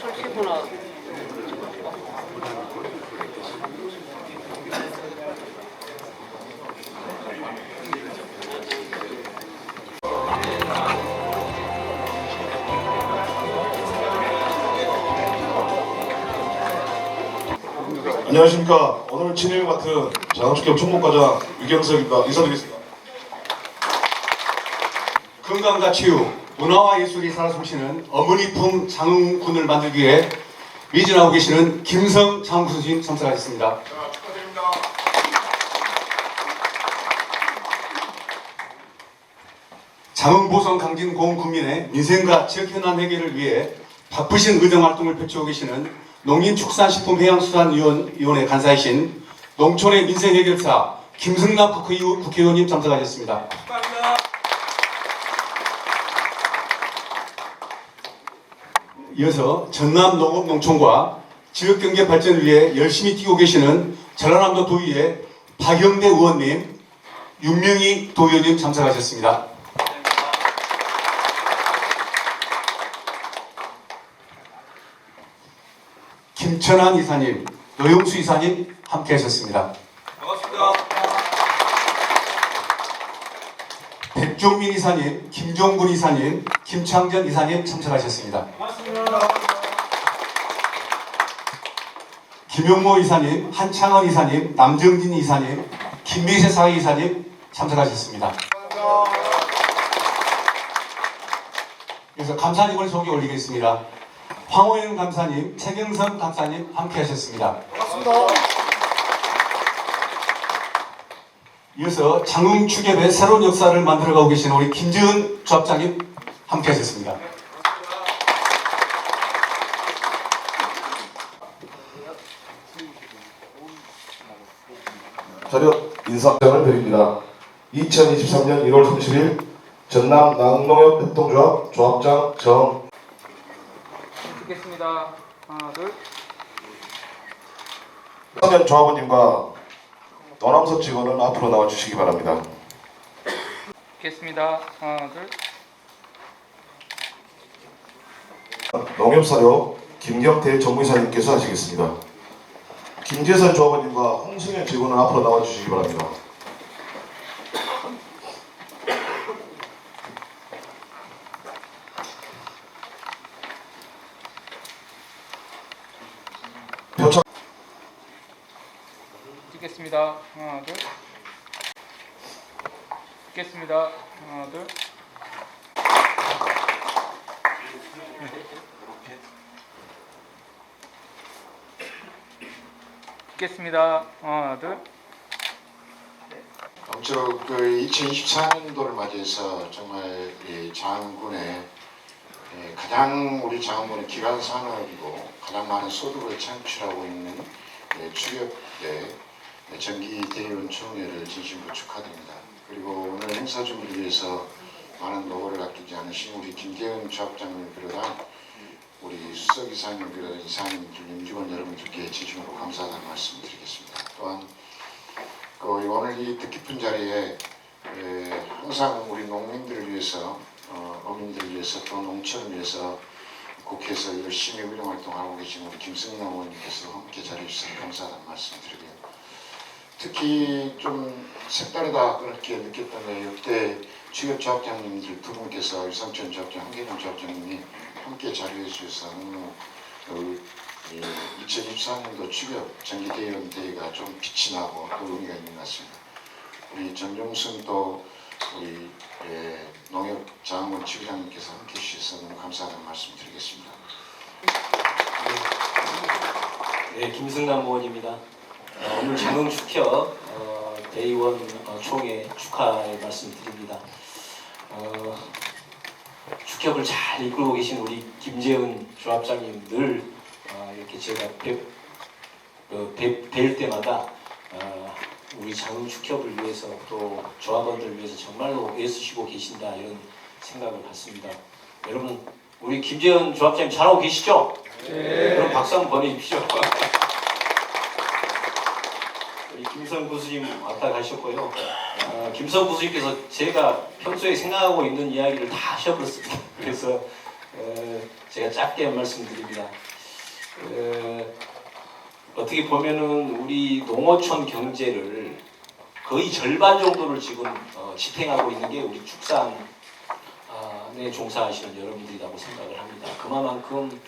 설치구나. 안녕하십니까. 오늘 진행을 맡은 장학축협 총무과장 유경석입니다. 인사드리겠습니다. 건강과 치유, 문화와 예술이 살아 숨쉬는 어머니품 장흥군을 만들기 위해 미진하고 계시는 김성 장흥 선생님 참석하셨습니다. 축하드립니다. 장흥 보성 강진 고흥 군민의 민생과 지역 현안 해결을 위해 바쁘신 의정 활동을 펼치고 계시는 농림축산식품해양수산위원회 간사이신 농촌의 민생 해결사 김승남 국회의원, 국회의원님 참석하셨습니다. 축하합니다. 이어서 전남 농업농촌과 지역경제 발전을 위해 열심히 뛰고 계시는 전라남도 도의회 박영대 의원님, 윤명희 도의원님 참석하셨습니다. 김천한 이사님, 노영수 이사님 함께 하셨습니다. 백종민 이사님, 김종군 이사님, 김창전 이사님 참석하셨습니다. 김용모 이사님, 한창원 이사님, 남정진 이사님, 김미세 사회 이사님 참석하셨습니다. 그래서 감사님을 소개 올리겠습니다. 황호영 감사님, 최경선 감사님 함께 하셨습니다. 반갑습니다. 이어서 장흥 축협의 새로운 역사를 만들어가고 계신 우리 김지은 조합장님 함께 하셨습니다. 자료 인사장을 드립니다. 2023년 1월 30일 전남 낙농협 협동조합 조합장 정 찍겠습니다. 하나, 둘. 서면 조합원님과 노남석 직원은 앞으로 나와 주시기 바랍니다. 찍겠습니다. 하나, 둘. 농협사료 김경태 정무이사님께서 하시겠습니다. 김재선 조합원님과 홍승현 직원은 앞으로 나와 주시기 바랍니다. 표창 찍겠습니다. 하나, 둘. 찍겠습니다. 하나, 둘. 찍겠습니다. 하나, 둘. 아무쪼록 그 2024년도를 맞이해서 정말 이 장군의 예, 가장 우리 장군의 기간 산업이고 가장 많은 소득을 창출하고 있는 예, 추격대 정기 대의원 총회를 진심으로 축하드립니다. 그리고 오늘 행사 준비를 위해서 많은 노고를 아끼지 않으신 우리 김재은 조합장님을 비롯한 우리 수석 이사님 비롯한 이사님, 임직원 여러분들께 진심으로 감사하다는 말씀 드리겠습니다. 또한 그 오늘 이 뜻깊은 자리에 에, 항상 우리 농민들을 위해서 어, 어민들을 위해서 또 농촌을 위해서 국회에서 열심히 활동하고 계신 우리 김승남 의원님께서 함께 자리해 주셔서 감사하다는 말씀 드리고요. 특히 좀 색다르다 그렇게 느꼈던 게 역대 주요 조합장님들 두 분께서 유상천 조합장, 한계동 조합장님이 함께 자리해 주셔서 너무 그, 이 2024년도 추격 정기대의원 대회가 좀 빛이 나고 또 의미가 있는 것 같습니다. 우리 또 우리 예, 농협장원 지부장님께서 함께 해주셔서 너무 감사하다는 말씀 드리겠습니다. 네, 김승남 의원입니다. 어, 오늘 장흥 축협 어, 대의원 어, 총회 축하의 말씀드립니다. 어, 축협을 잘 이끌고 계신 우리 김재은 조합장님 늘 어, 이렇게 제가 뵙, 어, 뵙, 뵐 때마다 어, 우리 장흥 축협을 위해서 또 조합원들을 위해서 정말로 애쓰시고 계신다 이런 생각을 갖습니다. 여러분 우리 김재은 조합장님 잘하고 계시죠? 네. 그럼 박수 한번 보내주십시오. 김성 교수님 왔다 가셨고요. 어, 김성 교수님께서 제가 평소에 생각하고 있는 이야기를 다 하셔버렸습니다. 그래서 어, 제가 짧게 말씀드립니다. 어, 어떻게 보면은 우리 농어촌 경제를 거의 절반 정도를 지금 어, 지탱하고 있는 게 우리 축산에 종사하시는 여러분들이라고 생각을 합니다. 그만큼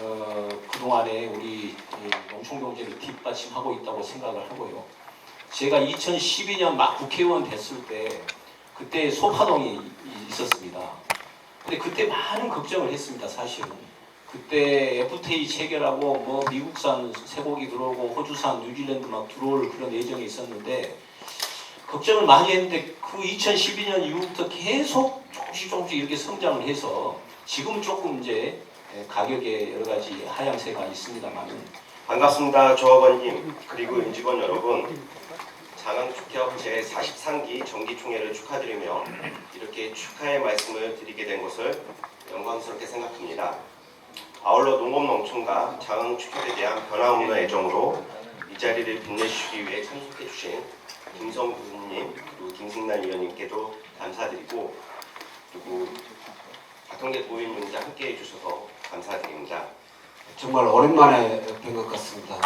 어, 그동안에 우리 이 농촌 경제를 뒷받침하고 있다고 생각을 하고요. 제가 2012년 막 국회의원 됐을 때 그때 소파동이 이- 있었습니다. 근데 그때 많은 걱정을 했습니다, 사실은. 그때 FTA 체결하고 뭐 미국산 쇠고기 들어오고 호주산 뉴질랜드 막 들어올 그런 예정이 있었는데 걱정을 많이 했는데 그 2012년 이후부터 계속 조금씩 조금씩 이렇게 성장을 해서 지금은 조금 이제 가격에 여러 가지 하향세가 있습니다만은 반갑습니다. 조합원님 그리고 임직원 여러분 장항축협 제43기 정기총회를 축하드리며 이렇게 축하의 말씀을 드리게 된 것을 영광스럽게 생각합니다. 아울러 농업농촌과 장항축협에 대한 변화없는 애정으로 이 자리를 빛내주시기 위해 참석해 주신 김성 교수님 그리고 김승란 위원님께도 감사드리고 그리고 박형재 도의원님과 함께해 주셔서 감사드립니다. 정말 오랜만에 뵌 것 같습니다.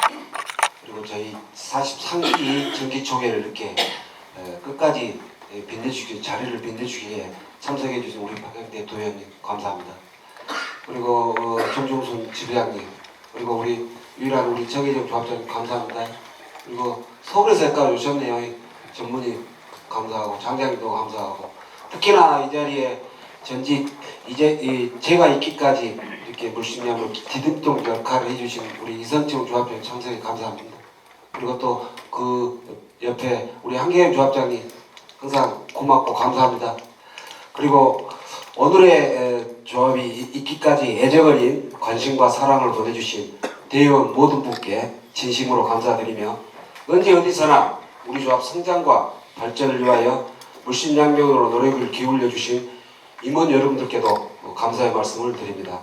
그리고 저희 43기 정기총회를 이렇게 에, 끝까지 에, 빛내주기 자리를 빛내주기에 참석해 주신 우리 박영대 도의원님 감사합니다. 그리고 어, 정종순 지부장님 그리고 우리 유일한 우리 정혜정 조합장님 감사합니다. 그리고 서울에서 여기까지 오셨네요. 이 전문의 감사하고 장장님도 감사하고 특히나 이 자리에 전직 이제 이 제가 있기까지 이렇게 물심양을 디딤돌 역할을 해주신 우리 이선청 조합장 참석에 감사합니다. 그리고 또 그 옆에 우리 한계현 조합장님 항상 고맙고 감사합니다. 그리고 오늘의 에, 조합이 이- 있기까지 애정어린 관심과 사랑을 보내주신 대의원 모든 분께 진심으로 감사드리며 언제 어디서나 우리 조합 성장과 발전을 위하여 물심양면으로 노력을 기울여 주신 임원 여러분들께도 감사의 말씀을 드립니다.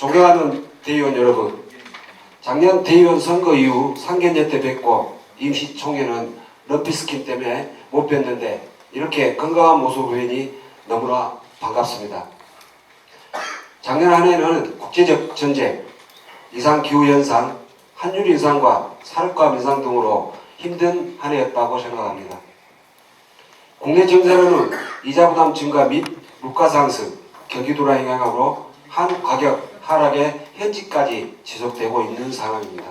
존경하는 대의원 여러분, 작년 대의원 선거 이후 상견례 때 뵙고 임시총회는 럼피스킨 때문에 못 뵀는데 이렇게 건강한 모습을 뵈니 너무나 반갑습니다. 작년 한 해는 국제적 전쟁, 이상 기후 현상, 환율 인상과 살과 인상 등으로 힘든 한 해였다고 생각합니다. 국내 정세로는 이자 부담 증가 및 물가 상승, 경기 도라 영향으로 한 가격 하락의 현지까지 지속되고 있는 상황입니다.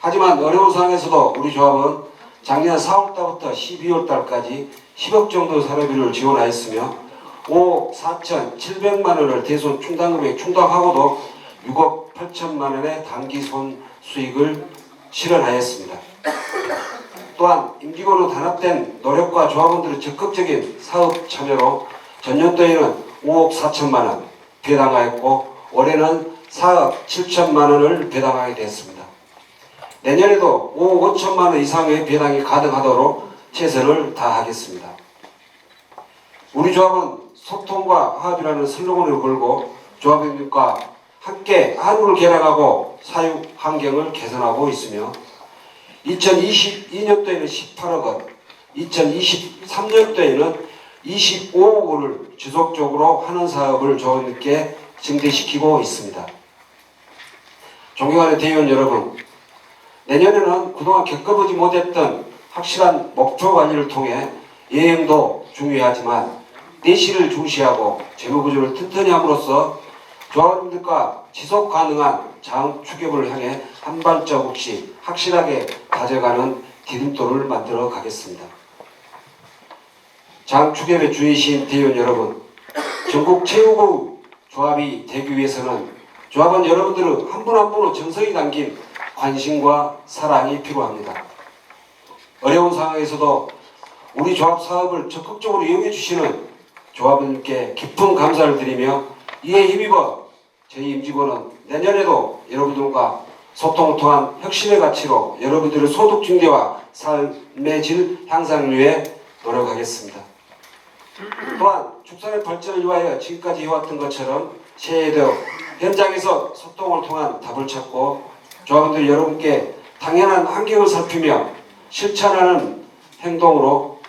하지만 어려운 상황에서도 우리 조합은 작년 4월 달부터 12월 달까지 10억 정도 사료비를 지원하였으며 5억 4천 7백만 원을 대손 충당금액 충당하고도 6억 8천만 원의 단기 손 수익을 실현하였습니다. 또한 임직원으로 단합된 노력과 조합원들의 적극적인 사업 참여로 전년도에는 5억 4천만 원 배당하였고 올해는 4억 7천만 원을 배당하게 되었습니다. 내년에도 5억 5천만 원 이상의 배당이 가능하도록 최선을 다하겠습니다. 우리 조합은 소통과 화합이라는 슬로건을 걸고 조합원들과 함께 한국을 개량하고 사육 환경을 개선하고 있으며 2022년도에는 18억 원, 2023년도에는 25억 원을 지속적으로 하는 사업을 조합원들께 증대시키고 있습니다. 존경하는 대의원 여러분, 내년에는 그동안 겪어보지 못했던 확실한 목표 관리를 통해 예행도 중요하지만 내실을 중시하고 재무구조를 튼튼히 함으로써 조합원들과 지속 가능한 장 추격을 향해 한 발자국씩 확실하게 다져가는 디딤돌을 만들어 가겠습니다. 장 추격의 주의신 대의원 여러분, 전국 최고의 조합이 되기 위해서는 조합원 여러분들은 한 분 한 분의 정성이 담긴 관심과 사랑이 필요합니다. 어려운 상황에서도 우리 조합 사업을 적극적으로 이용해 주시는 조합원님께 깊은 감사를 드리며 이에 힘입어 저희 임직원은 내년에도 여러분들과 소통을 통한 혁신의 가치로 여러분들의 소득 증대와 삶의 질 향상을 위해 노력하겠습니다. 또한 축산의 발전을 위하여 지금까지 해왔던 것처럼 새해에도 현장에서 소통을 통한 답을 찾고 조합원들 여러분께 당연한 환경을 살피며 실천하는 행동으로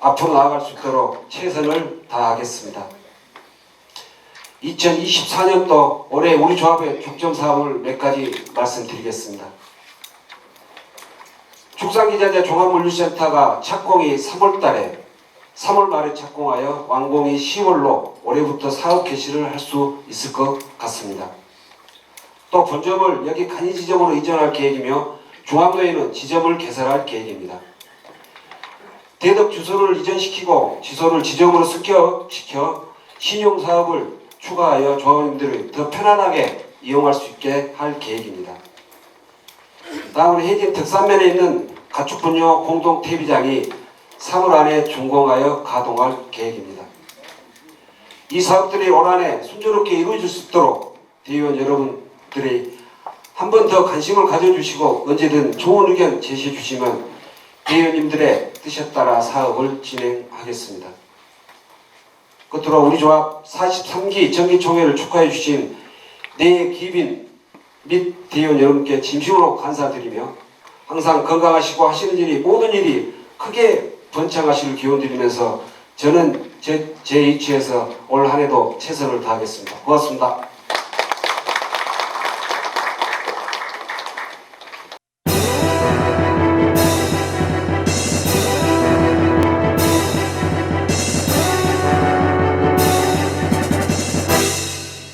앞으로 나아갈 수 있도록 최선을 다하겠습니다. 2024년도 올해 우리 조합의 중점 사업을 몇 가지 말씀드리겠습니다. 축산기자재 종합물류센터가 착공이 3월 달에 3월 말에 착공하여 완공이 10월로 올해부터 사업 개시를 할 수 있을 것 같습니다. 또 본점을 여기 간이 지점으로 이전할 계획이며 중앙도에는 지점을 개설할 계획입니다. 대덕 주소를 이전시키고 지소를 지점으로 습격시켜 신용 사업을 추가하여 조합원님들이 더 편안하게 이용할 수 있게 할 계획입니다. 다음은 해진 덕산면에 있는 가축 분뇨 공동 퇴비장이 3월 안에 준공하여 가동할 계획입니다. 이 사업들이 올 한해 순조롭게 이루어질 수 있도록 대의원 여러분들이 한 번 더 관심을 가져주시고 언제든 좋은 의견 제시해 주시면 대의원님들의 뜻에 따라 사업을 진행하겠습니다. 끝으로 우리 조합 43기 정기총회를 축하해 주신 내 기빈 및 대의원 여러분께 진심으로 감사드리며 항상 건강하시고 하시는 일이 모든 일이 크게 번창하시길 기원 드리면서 저는 제, 제 위치에서 올 한 해도 최선을 다하겠습니다. 고맙습니다.